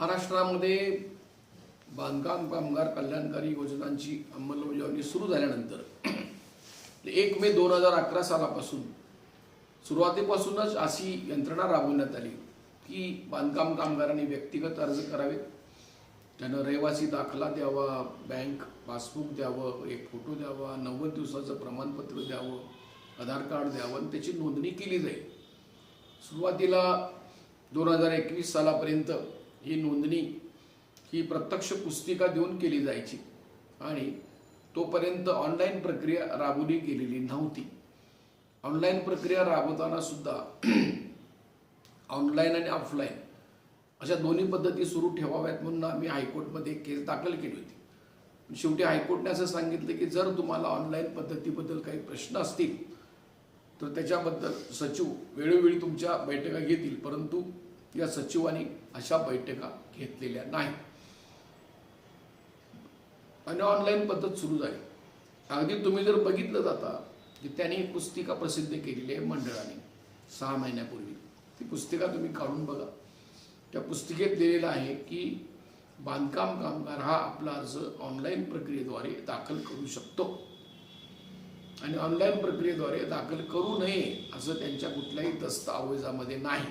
महाराष्ट्रामध्ये बांधकाम कामगार कल्याणकारी योजनांची अंमलबजावणी सुरू झाल्यानंतर एक मे दोन हजार अकरा सालापासून सुरुवातीपासूनच अशी यंत्रणा राबवण्यात आली की बांधकाम कामगारांनी व्यक्तिगत अर्ज करावेत. त्यानं रहिवासी दाखला द्यावा बँक पासबुक द्यावं एक फोटो द्यावा नव्वद दिवसाचं प्रमाणपत्र द्यावं आधार कार्ड द्यावं आणि त्याची नोंदणी केली जाईल. सुरुवातीला दोन हजार एकवीस सालापर्यंत ही नोंदणी ही प्रत्यक्ष पुस्तिका देऊन केली जायची. आणि तोपर्यंत ऑनलाईन प्रक्रिया राबवली गेलेली नव्हती. ऑनलाईन प्रक्रिया राबवताना सुद्धा ऑनलाईन आणि ऑफलाईन अशा दोन्ही पद्धती सुरू ठेवाव्यात म्हणून आम्ही हायकोर्टमध्ये केस दाखल केली होती. शेवटी हायकोर्टने असं सांगितलं की जर तुम्हाला ऑनलाईन पद्धतीबद्दल काही प्रश्न असतील तर त्याच्याबद्दल सचिव वेळोवेळी तुमच्या बैठका घेतील. परंतु या सचिवांनी अशा बैठका घेतलेल्या नाही आणि ऑनलाईन पद्धत सुरू झाली. अगदी तुम्ही जर बघितलं जाता की त्यांनी पुस्तिका प्रसिद्ध केलेली आहे मंडळाने सहा महिन्यापूर्वी. ती पुस्तिका तुम्ही काढून बघा. त्या पुस्तिकेत लिहिलेलं आहे की बांधकाम कामगार हा आपला अर्ज ऑनलाईन प्रक्रियेद्वारे दाखल करू शकतो. आणि ऑनलाईन प्रक्रियेद्वारे दाखल करू नये असं त्यांच्या कुठल्याही दस्तावेजामध्ये नाही.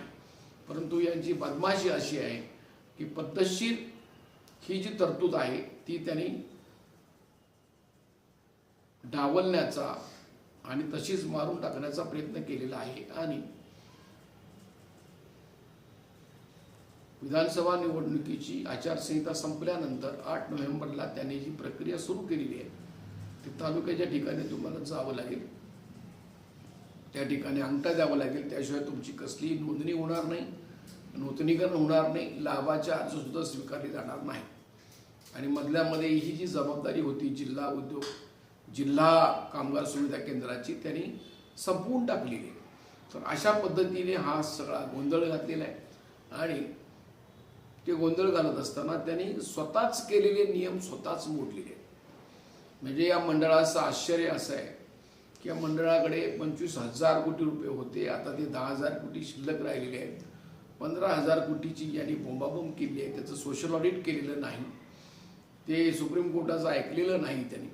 परंतु यांची बदमाशी अशी आहे की पद्धतशीर ही जी तरतूद आहे ती त्यांनी डावलण्याचा आणि तशीच मारून टाकण्याचा प्रयत्न केलेला आहे. आणि विधानसभा निवडणुकीची आचारसंहिता संपल्यानंतर आठ नोव्हेंबरला त्यांनी जी प्रक्रिया सुरू केलेली आहे ती तालुक्याच्या ठिकाणी तुम्हाला जावं लागेल. त्या ठिकाणी अंगठा द्यावा लागेल त्याशिवाय तुमची कसलीही नोंदणी होणार नाही. नूतनीकरण होणार नाही लाभाच्या अर्जसुद्धा सुद्धा जाणार नाही. आणि मधल्यामध्ये ही जी जबाबदारी होती जिल्हा उद्योग जिल्हा कामगार सुविधा केंद्राची त्यांनी संपवून टाकलेली आहे. तर अशा पद्धतीने हा सगळा गोंधळ घातलेला आहे. आणि ते गोंधळ घालत असताना त्यांनी स्वतःच केलेले नियम स्वतःच मोडलेले आहेत. म्हणजे या मंडळाचं आश्चर्य असं आहे की या मंडळाकडे पंचवीस हजार कोटी रुपये होते आता ते दहा हजार कोटी शिल्लक राहिलेले आहेत. पंधरा हजार कोटीची यांनी बोंबाबोंब केली आहे. त्याचं सोशल ऑडिट केलेलं नाही. ते सुप्रीम कोर्टाचं ऐकलेलं नाही त्यांनी.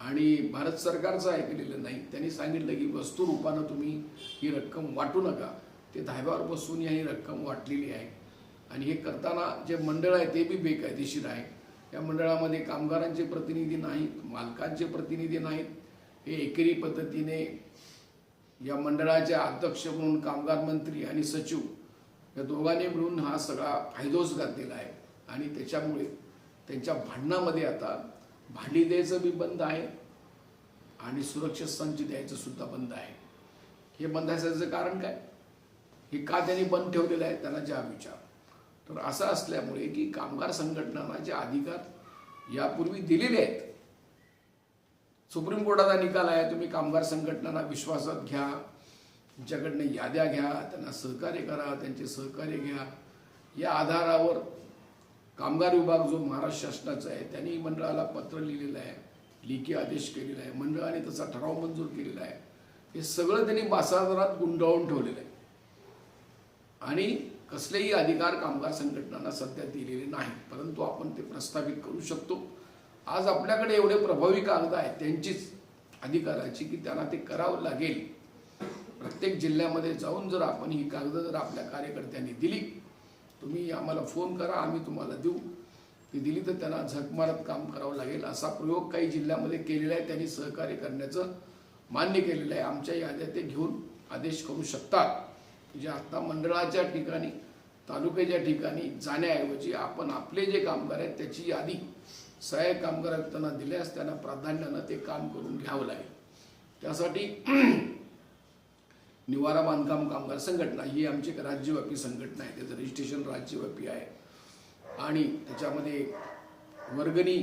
आणि भारत सरकारचं ऐकलेलं नाही. त्यांनी सांगितलं की वस्तू रूपानं तुम्ही ही रक्कम वाटू नका. ते धाब्यावर बसून ही रक्कम वाटलेली आहे. आणि हे करताना जे मंडळ आहे ते बी बेकायदेशीर आहे. या मंडळामध्ये कामगारांचे प्रतिनिधी नाहीत मालकांचे प्रतिनिधी नाहीत. हे एकेरी पद्धतीने या मंडळाचे अध्यक्ष म्हणून कामगार मंत्री आणि सचिव या दोघांनी मिळून हा सगळा फायदोच घातलेला आहे. आणि त्याच्यामुळे त्यांच्या भांडणामध्ये आता भांडी द्यायचं बी बंद आहे आणि सुरक्षित संच द्यायचं सुद्धा बंद आहे. हे बंद असायचं कारण काय? हे का त्यांनी बंद ठेवलेलं आहे? त्यांना ज्या विचार. तर असं असल्यामुळे की कामगार संघटनांना जे अधिकार यापूर्वी दिलेले आहेत सुप्रीम कोर्टाचा निकाल आहे तुम्ही कामगार संघटनांना विश्वासात घ्या. त्यांच्याकडनं याद्या घ्या त्यांना सहकार्य करा त्यांचे सहकार्य घ्या. या आधारावर कामगार विभाग जो महाराष्ट्र शासनाचा आहे त्यांनी मंडळाला पत्र लिहिलेलं आहे लेखी आदेश केलेला आहे मंडळाने तसा ठराव मंजूर केलेला आहे. हे सगळं त्यांनी बासादरात गुंडाळून ठेवलेलं आहे. आणि कसलेही अधिकार कामगार संघटनांना सध्या दिलेले नाही परंतु आपण ते प्रस्थापित करू शकतो. आज आपल्याकडे एवढे प्रभावी कागद आहेत त्यांचीच अधिकाराची की त्यांना ते करावं लागेल. प्रत्येक जिल्ह्यामध्ये जाऊन जर आपण ही कागद जर आपल्या कार्यकर्त्यांनी दिली तुम्ही आम्हाला फोन करा आम्ही तुम्हाला देऊ. ती दिली तर त्यांना झक मारत काम करावं लागेल. असा प्रयोग काही जिल्ह्यामध्ये केलेला आहे. त्यांनी सहकार्य करण्याचं मान्य केलेलं आहे. आमच्या याद्या ते घेऊन आदेश करू शकतात. म्हणजे आत्ता मंडळाच्या ठिकाणी तालुक्याच्या ठिकाणी जाण्याऐवजी आपण आपले जे कामगार आहेत त्याची यादी सहाय्यक कामगार आयुक्तांना दिल्यास त्यांना प्राधान्यानं ते काम करून घ्यावं लागेल. त्यासाठी निवारा बांधकाम कामगार संघटना ही आमची एक राज्यव्यापी संघटना आहे. त्याचं रजिस्ट्रेशन राज्यव्यापी आहे. आणि त्याच्यामध्ये वर्गणी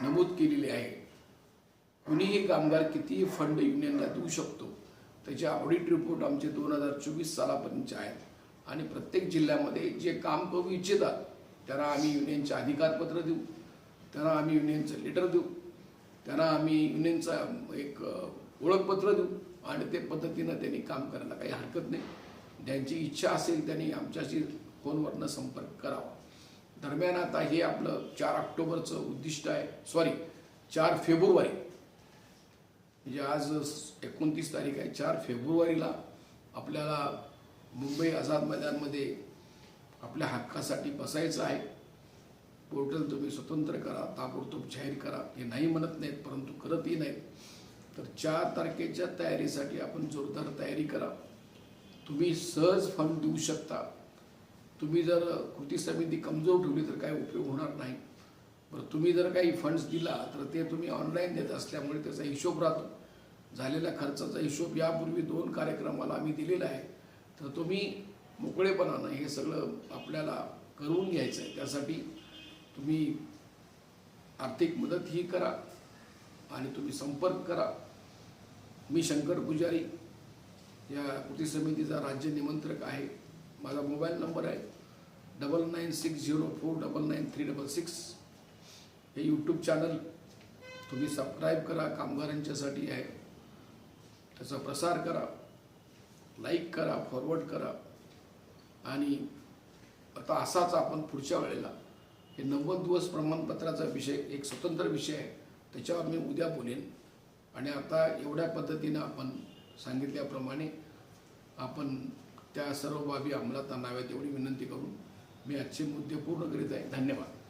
नमूद केलेली आहे. कुणीही कामगार कितीही फंड युनियनला देऊ शकतो त्याचे ऑडिट रिपोर्ट आमचे दोन हजार चोवीस सालापर्यंतचे आहेत. आणि प्रत्येक जिल्ह्यामध्ये जे काम करू इच्छितात त्यांना आम्ही युनियनचे अधिकारपत्र देऊ त्यांना आम्ही युनियनचं लेटर देऊ त्यांना आम्ही युनियनचं एक ओळखपत्र देऊ. आणि ते पद्धतीनं त्यांनी काम करायला काही हरकत नाही. ज्यांची इच्छा असेल त्यांनी आमच्याशी फोनवरनं संपर्क करावा. दरम्यान आता हे आपलं चार ऑक्टोबरचं उद्दिष्ट आहे. सॉरी चार फेब्रुवारी. म्हणजे आज एकोणतीस तारीख आहे. चार फेब्रुवारीला आपल्याला मुंबई आझाद मैदानमध्ये आपल्या हक्कासाठी बसायचं आहे. पोर्टल तुम्ही स्वतंत्र करा ताबडतोब जाहीर करा. हे नाही म्हणत नाहीत परंतु करतही नाहीत. तर चार तारखेच्या तयारीसाठी आपण जोरदार तयारी करा तुम्ही सहज फंड देऊ शकता. तुम्ही जर कृती समिती कमजोर ठेवली तर काही उपयोग होणार नाही. बरं तुम्ही जर काही फंड्स दिला तर ते तुम्ही ऑनलाईन देत असल्यामुळे त्याचा हिशोब राहतो. झालेल्या खर्चाचा हिशोब यापूर्वी दोन कार्यक्रमाला आम्ही दिलेला आहे. तर तुम्ही मोकळेपणानं हे सगळं आपल्याला करून घ्यायचं आहे त्यासाठी तुम्ही आर्थिक मदत ही करा. आणि तुम्ही संपर्क करा. मी शंकर पुजारी या कृती समितीचा राज्य निमंत्रक आहे. माझा मोबाईल नंबर आहे double nine six zero four double nine three double six. हे यूट्यूब चॅनल तुम्ही सबस्क्राईब करा कामगारांच्यासाठी आहे. त्याचा प्रसार करा लाईक करा फॉरवर्ड करा. आणि आता असाच आपण पुढच्या वेळेला हे नव्वद दिवस प्रमाणपत्राचा विषय एक स्वतंत्र विषय आहे. त्याच्यावर मी उद्या बोलेन. आणि आता एवढ्या पद्धतीनं आपण सांगितल्याप्रमाणे आपण त्या सर्व बाबी अंमलात आणाव्यात एवढी विनंती करून मी आजचे मुद्दे पूर्ण करीत आहे. धन्यवाद.